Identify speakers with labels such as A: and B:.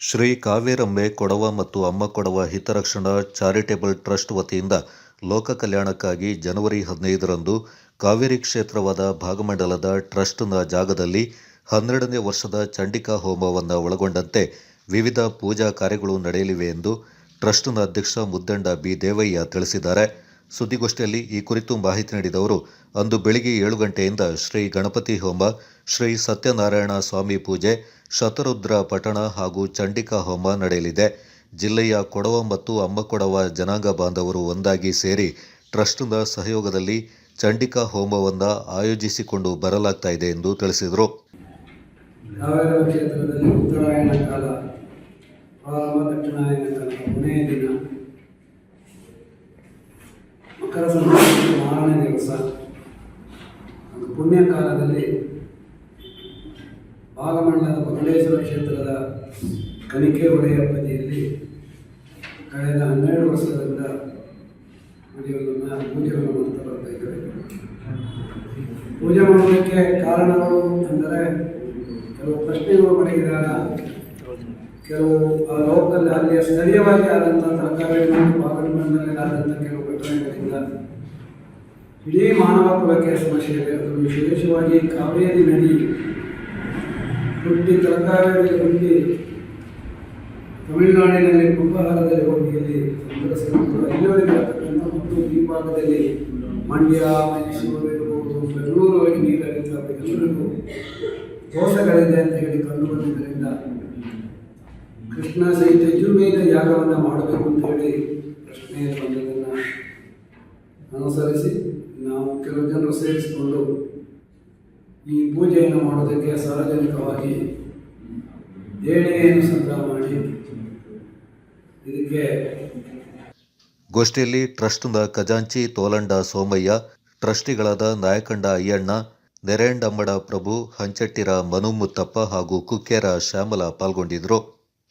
A: ಶ್ರೀ ಕಾವೇರಮ್ಮೆ ಕೊಡವ ಮತ್ತು ಅಮ್ಮ Kodava ಹಿತರಕ್ಷಣಾ charitable trust ವತಿಯಿಂದ ಲೋಕ ಕಲ್ಯಾಣಕ್ಕಾಗಿ ಜನವರಿ ಹದಿನೈದರಂದು ಕಾವೇರಿ ಕ್ಷೇತ್ರವಾದ ಭಾಗಮಂಡಲದ ಟ್ರಸ್ಟ್ನ ಜಾಗದಲ್ಲಿ ಹನ್ನೆರಡನೇ ವರ್ಷದ ಚಂಡಿಕಾ ಹೋಮವನ್ನು ಒಳಗೊಂಡಂತೆ ವಿವಿಧ ಪೂಜಾ ಕಾರ್ಯಗಳು ನಡೆಯಲಿವೆ ಎಂದು ಟ್ರಸ್ಟ್ನ ಅಧ್ಯಕ್ಷ ಮುದ್ದಂಡ ಬಿ ದೇವಯ್ಯ ತಿಳಿಸಿದ್ದಾರೆ. ಸುದ್ದಿಗೋಷ್ಠಿಯಲ್ಲಿ ಈ ಕುರಿತು ಮಾಹಿತಿ ನೀಡಿದವರು, ಅಂದು ಬೆಳಿಗ್ಗೆ ಏಳು ಗಂಟೆಯಿಂದ ಶ್ರೀ ಗಣಪತಿ ಹೋಮ, ಶ್ರೀ ಸತ್ಯನಾರಾಯಣ ಸ್ವಾಮಿ ಪೂಜೆ ಶತರುದ್ರ ಪಠಣ ಹಾಗೂ ಚಂಡಿಕಾ ಹೋಮ ನಡೆಯಲಿದೆ. ಜಿಲ್ಲೆಯ ಕೊಡವ ಮತ್ತು ಅಮ್ಮಕೊಡವ ಜನಾಂಗ ಬಾಂಧವರು ಒಂದಾಗಿ ಸೇರಿ ಟ್ರಸ್ಟ್ನ ಸಹಯೋಗದಲ್ಲಿ ಚಂಡಿಕಾ ಹೋಮವನ್ನು ಆಯೋಜಿಸಿಕೊಂಡು ಬರಲಾಗ್ತಾ ಇದೆ ಎಂದು ತಿಳಿಸಿದರು.
B: ಮಕರ ಸಂಕ್ರಾಂತಿ ಮಾರನೇ ದಿವಸ. ಒಂದು ಪುಣ್ಯ ಕಾಲದಲ್ಲಿ ಭಾಗಮಂಡಲದ ಬಗಲೇಶ್ವರ ಕ್ಷೇತ್ರದ ಕನಿಕೆ ಹೊಳೆಯ ಬದಿಯಲ್ಲಿ ಕಳೆದ ಹನ್ನೆರಡು ವರ್ಷದಿಂದ ಪೂಜೆಗಳನ್ನು ಮಾಡ್ತಾ ಬರ್ತಾ ಇದ್ದಾರೆ. ಪೂಜೆ ಮಾಡೋದಕ್ಕೆ ಕಾರಣಗಳು ಅಂದರೆ ಕೆಲವು ಪ್ರಶ್ನೆಗಳು ಮಡಗಿದಾಗ ಕೆಲವು ಆ ಲೋಕದಲ್ಲಿ ಅಲ್ಲಿಯ ಸ್ಥಳೀಯವಾಗಿ ಆದಂಥ ತರಕಾರಿಗಳು ಭಾಗಮಂಡಲದಲ್ಲಿ ಆದಂಥ ಕೆಲವು ಘಟನೆಗಳಿಂದ ಇಡೀ ಮಾನವ ಕುಲಕ್ಕೆ ಸಮಸ್ಯೆ ಇದೆ. ಅದು ವಿಶೇಷವಾಗಿ ಕಾವೇರಿ ನದಿ ಹುಟ್ಟಿ ತಲಕಾವೇರಿ ಹುಟ್ಟಿ ತಮಿಳುನಾಡಿನಲ್ಲಿ ಕುಂಭಹಾರದಲ್ಲಿ ಹೋಗಿ ಇಲ್ಲಿ ಇಲ್ಲಿವರೆಗೆ ಮತ್ತು ಈ ಭಾಗದಲ್ಲಿ ಮಂಡ್ಯ, ಮೈಸೂರು ಇರ್ಬೋದು, ಬೆಂಗಳೂರುವರೆಗೆ ನೀರು ಹರಿಯುತ್ತಾ ಎಲ್ಲರಿಗೂ ದೋಷಗಳಿದೆ ಅಂತ ಹೇಳಿ ಕಂಡು ಬಂದಿದ್ದರಿಂದ ಕೃಷ್ಣ ಸಹಿತ ಯಜುರ್ವೇದ ಯಾಗವನ್ನು ಮಾಡಬೇಕು ಅಂತ ಹೇಳಿ ಪ್ರಶ್ನೆ ಬಂದದನ್ನು ಅನುಸರಿಸಿ ನಾವು ಕೆಲವು ಜನರು ಸೇರಿಸಿಕೊಂಡು ಈ ಪೂಜೆಯನ್ನು ಮಾಡೋದಕ್ಕೆ ಸಾರ್ವಜನಿಕವಾಗಿ ದೇಣಿಗೆಯನ್ನು ಸಂಗ್ರಹ ಮಾಡಿ ಇದಕ್ಕೆ
A: ಗೋಷ್ಠಿಯಲ್ಲಿ ಟ್ರಸ್ಟ್ನ ಖಜಾಂಚಿ ತೋಲಂಡ ಸೋಮಯ್ಯ, ಟ್ರಸ್ಟಿಗಳಾದ ನಾಯಕಂಡ ಅಯ್ಯಣ್ಣ, ನೆರೆಂಡಮ್ಮಡ ಪ್ರಭು, ಹಂಚಟ್ಟಿರ ಮನುಮುತ್ತಪ್ಪ ಹಾಗೂ ಕುಕ್ಕೇರ ಶ್ಯಾಮಲ ಪಾಲ್ಗೊಂಡಿದ್ದರು.